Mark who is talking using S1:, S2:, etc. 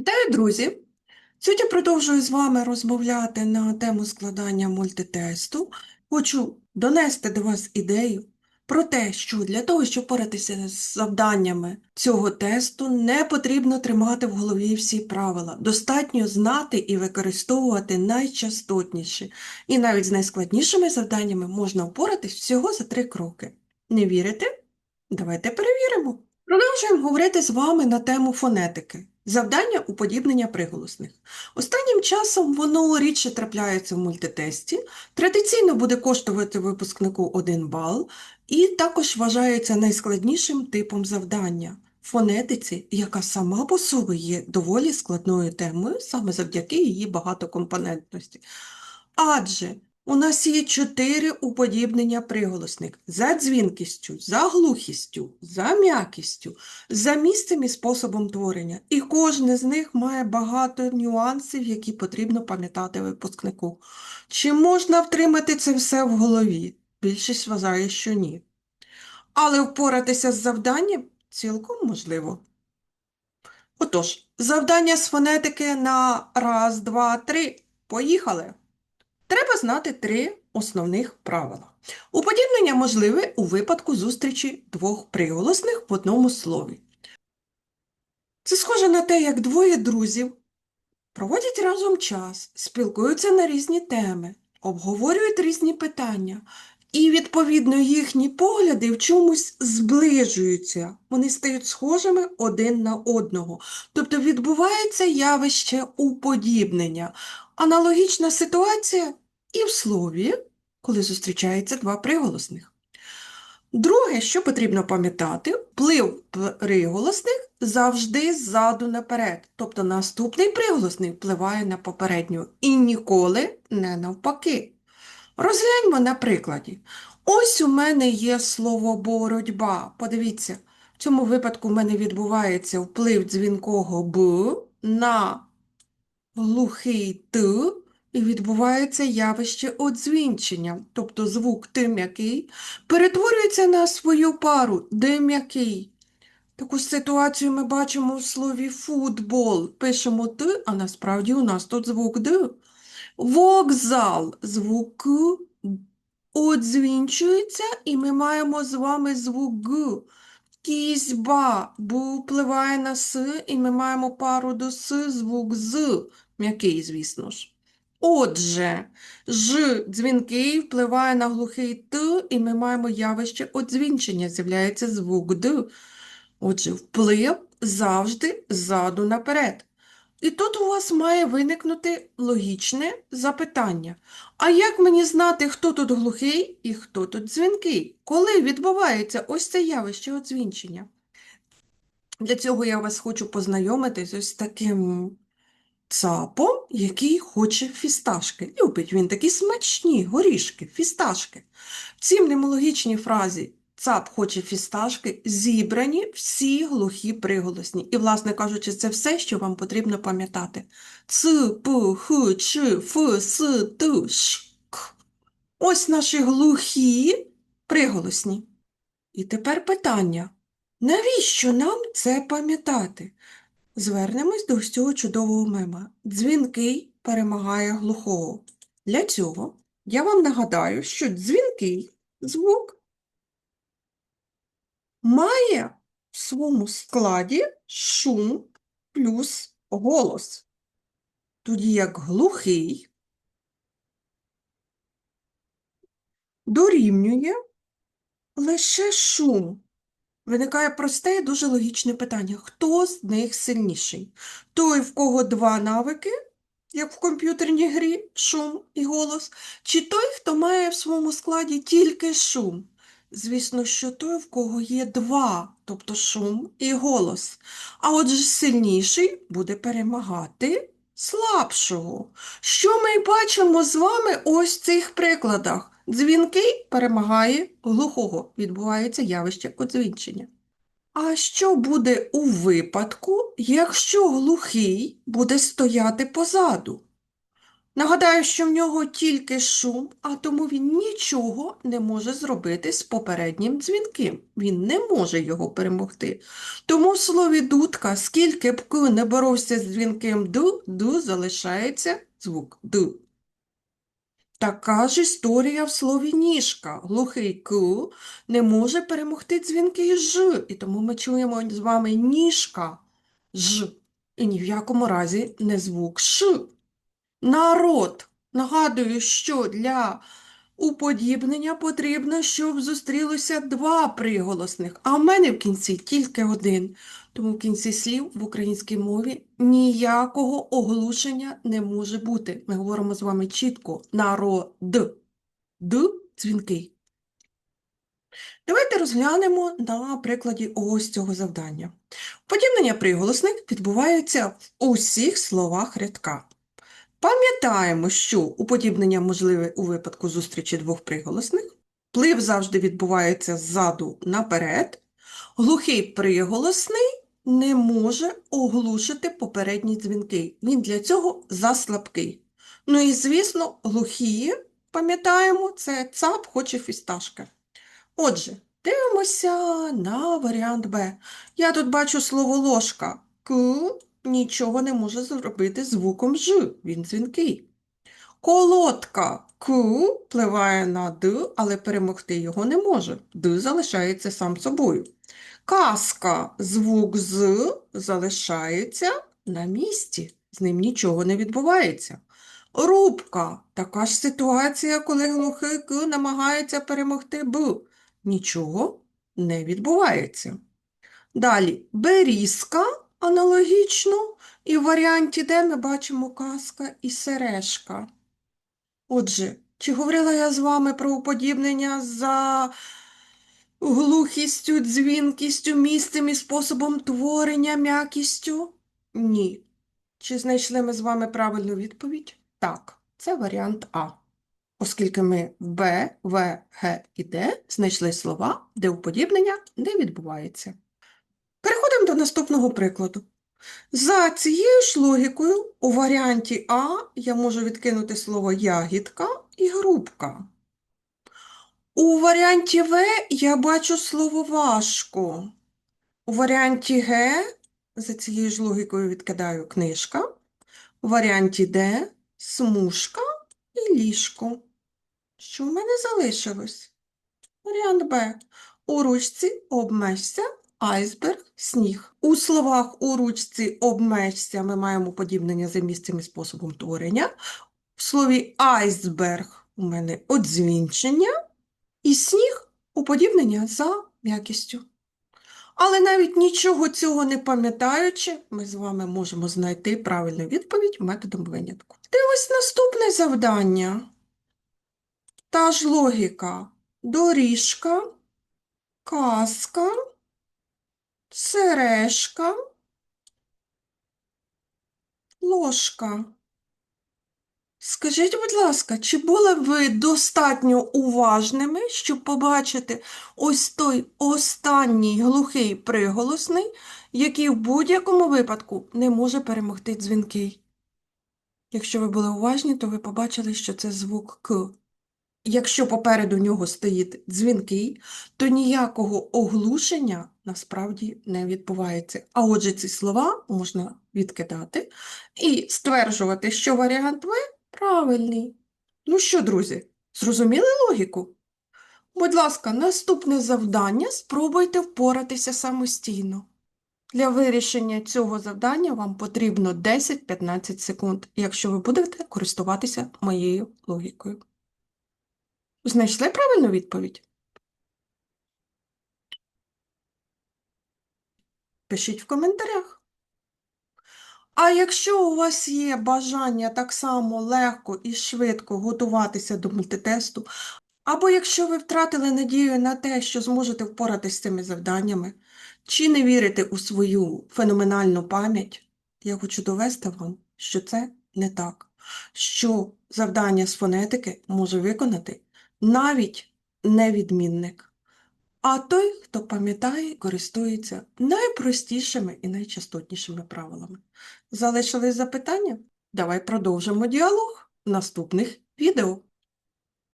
S1: Вітаю, друзі! Сьогодні продовжую з вами розмовляти на тему складання мультитесту. Хочу донести до вас ідею про те, що для того, щоб поратися з завданнями цього тесту, не потрібно тримати в голові всі правила. Достатньо знати і використовувати найчастотніші. І навіть з найскладнішими завданнями можна впоратись всього за три кроки. Не вірите? Давайте перевіримо. Продовжуємо говорити з вами на тему фонетики. Завдання уподібнення приголосних. Останнім часом воно рідше трапляється в мультитесті, традиційно буде коштувати випускнику 1 бал і також вважається найскладнішим типом завдання – фонетиці, яка сама по собі є доволі складною темою, саме завдяки її багатокомпонентності. Адже у нас є чотири уподібнення приголосних за дзвінкістю, за глухістю, за м'якістю, за місцем і способом творення. І кожне з них має багато нюансів, які потрібно пам'ятати випускнику. Чи можна втримати це все в голові? Більшість вважає, що ні. Але впоратися з завданням цілком можливо. Отож, завдання з фонетики на раз, два, три. Поїхали! Треба знати три основних правила. Уподібнення можливе у випадку зустрічі двох приголосних в одному слові. Це схоже на те, як двоє друзів проводять разом час, спілкуються на різні теми, обговорюють різні питання, і, відповідно, їхні погляди в чомусь зближуються, вони стають схожими один на одного. Тобто відбувається явище уподібнення. Аналогічна ситуація і в слові, коли зустрічаються два приголосних. Друге, що потрібно пам'ятати, вплив приголосних завжди ззаду наперед. Тобто наступний приголосний впливає на попередню і ніколи не навпаки. Розгляньмо на прикладі. Ось у мене є слово боротьба. Подивіться, в цьому випадку в мене відбувається вплив дзвінкого Б на глухий Т, і відбувається явище одзвінчення, тобто звук Т перетворюється на свою пару Д. Таку ситуацію ми бачимо в слові футбол. Пишемо Т, а насправді у нас тут звук Д. Вокзал, звук одзвінчується, і ми маємо з вами звук Г. Кізьба, Б впливає на С, і ми маємо пару до С, звук З, м'який, звісно ж. Отже, Ж дзвінкий впливає на глухий Т, і ми маємо явище одзвінчення, з'являється звук Д. Отже, вплив завжди ззаду наперед. І тут у вас має виникнути логічне запитання. А як мені знати, хто тут глухий і хто тут дзвінкий? Коли відбувається ось це явище одзвінчення? Для цього я вас хочу познайомити з ось таким цапом, який хоче фісташки. Любить він такі смачні горішки, фісташки. В цій мнемологічній фразі Цап хоче фісташки, зібрані всі глухі приголосні. І, власне кажучи, це все, що вам потрібно пам'ятати. Ц, П, Х, Ч, Ф, С, Т, Ш, К. Ось наші глухі приголосні. І тепер питання. Навіщо нам це пам'ятати? Звернемось до цього чудового мема. Дзвінкий перемагає глухого. Для цього я вам нагадаю, що дзвінкий звук має в своєму складі шум плюс голос. Тоді як глухий дорівнює лише шум. Виникає просте і дуже логічне питання. Хто з них сильніший? Той, в кого два навики, як в комп'ютерній грі, шум і голос, чи той, хто має в своєму складі тільки шум? Звісно, що той, в кого є два, тобто шум і голос. А отже, сильніший буде перемагати слабшого. Що ми бачимо з вами ось в цих прикладах? Дзвінкий перемагає глухого, відбувається явище одзвінчення. А що буде у випадку, якщо глухий буде стояти позаду? Нагадаю, що в нього тільки шум, а тому він нічого не може зробити з попереднім дзвінким. Він не може його перемогти. Тому в слові дудка, скільки б «к» не боровся з дзвінким ду, ду залишається звук ду. Така ж історія в слові ніжка. Глухий «к» не може перемогти дзвінкий «ж», і тому ми чуємо з вами ніжка «ж», і ні в якому разі не звук «ш». Народ. Нагадую, що для уподібнення потрібно, щоб зустрілося два приголосних, а в мене в кінці тільки один. Тому в кінці слів в українській мові ніякого оглушення не може бути. Ми говоримо з вами чітко народ. Д дзвінкий. Давайте розглянемо на прикладі ось цього завдання. Подібнення приголосних відбувається в усіх словах рядка. Пам'ятаємо, що уподібнення можливе у випадку зустрічі двох приголосних. Плив завжди відбувається ззаду наперед. Глухий приголосний не може оглушити попередній дзвінки. Він для цього заслабкий. Ну і, звісно, глухі, пам'ятаємо, це цап, хоч і фісташка. Отже, дивимося на варіант Б. Я тут бачу слово ложка. К нічого не може зробити звуком Ж, він дзвінкий. Колодка К впливає на Д, але перемогти його не може. Д залишається сам собою. Казка звук з залишається на місці, з ним нічого не відбувається. Рубка така ж ситуація, коли глухий К намагається перемогти Б. Нічого не відбувається. Далі берізка аналогічно, і в варіанті Д ми бачимо казка і сережка. Отже, чи говорила я з вами про уподібнення за глухістю, дзвінкістю, місцем і способом творення, м'якістю? Ні. Чи знайшли ми з вами правильну відповідь? Так, це варіант А. Оскільки ми в Б, В, Г і Д знайшли слова, де уподібнення не відбувається. До наступного прикладу. За цією ж логікою у варіанті А я можу відкинути слово ягідка і грубка. У варіанті В я бачу слово важко. У варіанті Г за цією ж логікою відкидаю книжка. У варіанті Д смужка і ліжко. Що в мене залишилось? Варіант Б. У ручці обмежся айсберг, сніг. У словах у ручці обмежся ми маємо подібнення за місцем і способом творення. В слові айсберг у мене одзвінчення, і сніг уподібнення за м'якістю. Але навіть нічого цього не пам'ятаючи, ми з вами можемо знайти правильну відповідь методом винятку. Дивись наступне завдання. Та ж логіка. Доріжка, казка, сережка, ложка. Скажіть, будь ласка, чи були ви достатньо уважними, щоб побачити ось той останній глухий приголосний, який в будь-якому випадку не може перемогти дзвінкий? Якщо ви були уважні, то ви побачили, що це звук К. Якщо попереду нього стоїть дзвінкий, то ніякого оглушення насправді не відбувається. А отже, ці слова можна відкидати і стверджувати, що варіант В правильний. Ну що, друзі, зрозуміли логіку? Будь ласка, наступне завдання спробуйте впоратися самостійно. Для вирішення цього завдання вам потрібно 10-15 секунд, якщо ви будете користуватися моєю логікою. Знайшли правильну відповідь? Пишіть в коментарях. А якщо у вас є бажання так само легко і швидко готуватися до мультитесту, або якщо ви втратили надію на те, що зможете впоратися з цими завданнями, чи не вірите у свою феноменальну пам'ять, я хочу довести вам, що це не так, що завдання з фонетики може виконати навіть не відмінник, а той, хто пам'ятає користується найпростішими і найчастотнішими правилами. Залишились запитання? Давай продовжимо діалог. наступних відео.